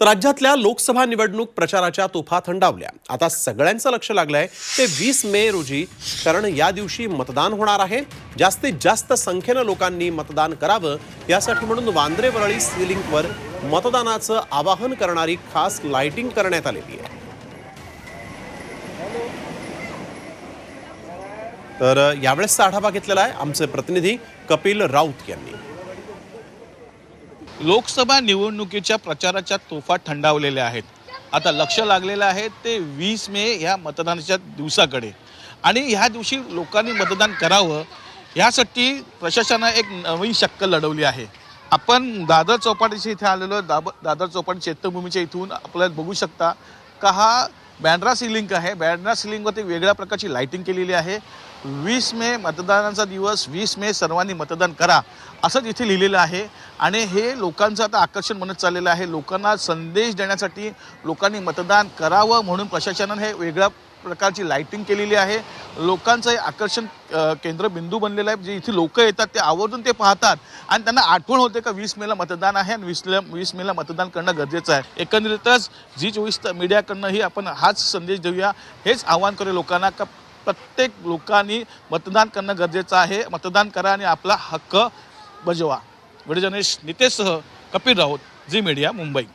तर राज्यातल्या लोकसभा निवडणूक प्रचाराच्या तोफा थंडावल्या. आता सगळ्यांचं लक्ष लागलंय. ते वीस मे रोजी कारण या दिवशी मतदान होणार आहे. जास्तीत जास्त संख्येनं लोकांनी मतदान करावं. यासाठी म्हणून वांद्रे वरळी सिलिंकवर मतदानाचं आवाहन करणारी खास लाइटिंग करण्यात आलेली आहे. तर यावेळेसचा आढावा घेतलेला आहे आमचे प्रतिनिधी कपिल राऊत यांनी. लोकसभा निवडणुकीच्या प्रचाराच्या तोफा थंडावलेल्या आहेत. आता लक्ष लागलेलं आहे ते वीस मे या मतदानाच्या दिवसाकडे. आणि ह्या दिवशी लोकांनी मतदान करावं ह्यासाठी प्रशासनानं एक नवीन शक्कल लढवली आहे. आपण दादर चौपाटीच्या इथे आलेलो दाब दादर चौपाटी चैत्यभूमीच्या इथून आपल्याला बघू शकता का हा बँड्रा सिलिंग आहे. बँड्रा सिलिंगवरती वेगळ्या प्रकारची लाइटिंग केलेली आहे. वीस मे मतदानाचा दिवस वीस मे सर्वांनी मतदान करा असंच इथे लिहिलेलं आहे. आणि हे लोकांचं आता आकर्षण म्हणत चाललेलं आहे. लोकांना संदेश देण्यासाठी लोकांनी मतदान करावं म्हणून प्रशासनानं हे वेगळ्या प्रकारची लायटिंग केलेली आहे. लोकांचं हे आकर्षण केंद्रबिंदू बनलेलं आहे. जे इथे लोक येतात ते आवर्जून ते पाहतात. आणि त्यांना आठवण होते का वीस मेला मतदान आहे आणि वीसला वीस मेला मतदान करणं गरजेचं आहे. एकंदरीतच जी चोवीस त- मीडियाकडनंही आपण हाच संदेश देऊया. हेच आव्हान करूया लोकांना का प्रत्येक लोकांनी मतदान करणं गरजेचं आहे. मतदान करा आणि आपला हक्क बजवा. व्हिडिओ जर्नलिस्ट नितेशसह कपिल राऊत झी मीडिया मुंबई.